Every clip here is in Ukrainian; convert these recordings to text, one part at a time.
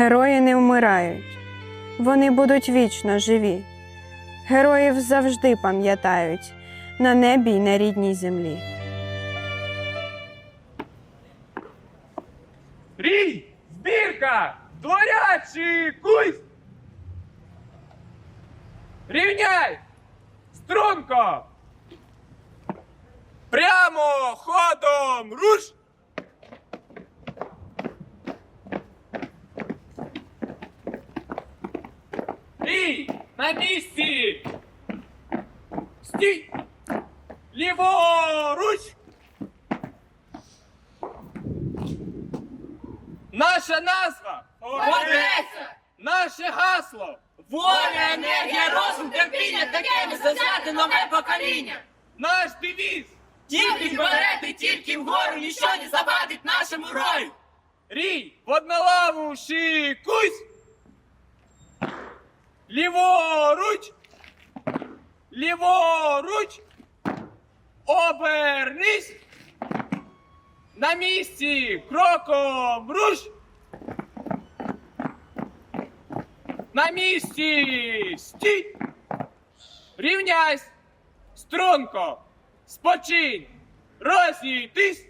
Герої не вмирають, вони будуть вічно живі. Героїв завжди пам'ятають на небі й на рідній землі. Рій! Збірка! Дворячий кусь! Рівняй! Струнко! Прямо ходом руш! Рій! На місці! Стій! Ліворуч! Наша назва Одеса! Наше гасло! Воля, енергія, розум, терпіння, таке не зазнати нове покоління. Наш девіз! Тільки вперед і тільки вгору, ніщо не завадить нашому рою. Рій! В однолаву шикусь! Ліворуч! Ліворуч! Обернись! На місці кроком руш! На місці стій! Рівняйсь! Струнко! Спочинь! Розійтись!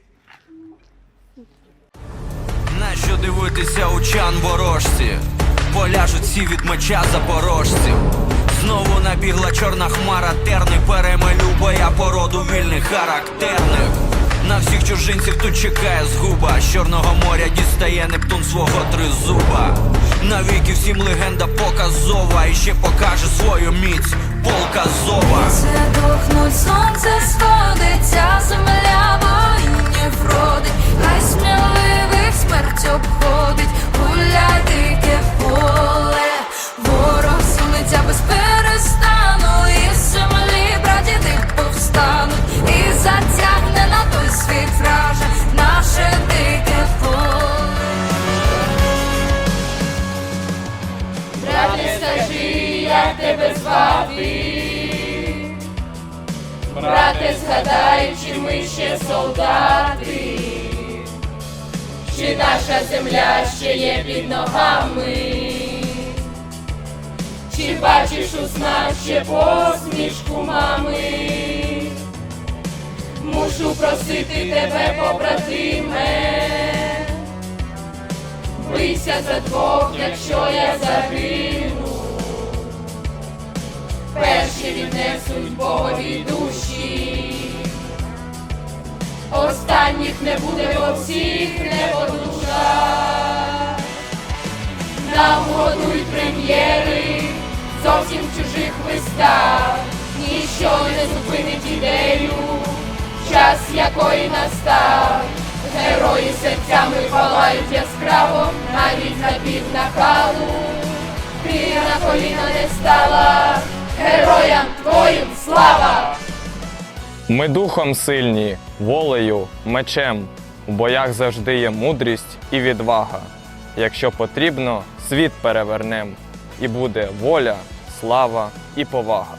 Нащо дивитися очан ворожці? Поляжуть всі від меча запорожців. Знову набігла чорна хмара, терни перемалю боя породу вільних характерних. На всіх чужинців тут чекає згуба. З чорного моря дістає Нептун свого тризуба. Навіки всім легенда показова. І ще покаже свою міць полка зова. Це духнуть, сонце сходиться, ворог без перестану, і з землі братіди повстануть, і затягне на той світ враже наше дике поле. Брате, скажи, як тебе звати? Брате, згадай, чи ми ще солдати? Чи наша земля ще є під ногами? Бачиш у ще посмішку мами? Мушу просити тебе, побратиме, Бийся за двох, якщо я загину. Перші віднесуть Богові душі. Останніх не буде, бо всіх не по душах. Нам годують прем'єри чужих вистав. Ніщо не зупинить ідею, час якої настав. Герої серцями палають яскраво, навіть на пів накалу. Ти на коліна не стала, героям твоїм слава! Ми духом сильні, волею, мечем. У боях завжди є мудрість і відвага. Якщо потрібно, світ перевернем, і буде воля, слава і повага.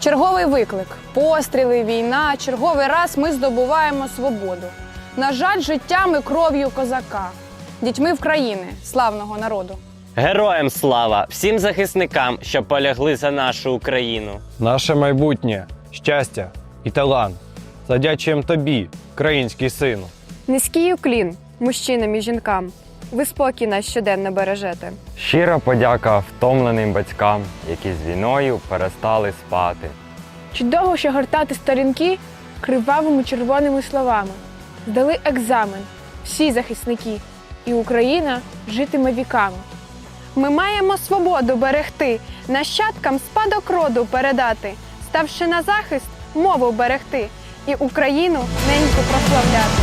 Черговий виклик, постріли, війна. Черговий раз ми здобуваємо свободу. На жаль, життям і кров'ю козака, дітьми України, славного народу. Героям слава всім захисникам, що полягли за нашу Україну. Наше майбутнє, щастя і талант. Задячуємо тобі, український сину. Низький уклін мужчинам і жінкам. Ви спокій нас щоденно бережете. Щира подяка втомленим батькам, які з війною перестали спати. Чи довго ще гортати сторінки кривавими червоними словами? Здали екзамен всі захисники, і Україна житиме віками. Ми маємо свободу берегти, нащадкам спадок роду передати, ставши на захист, мову берегти і Україну неньку прославляти.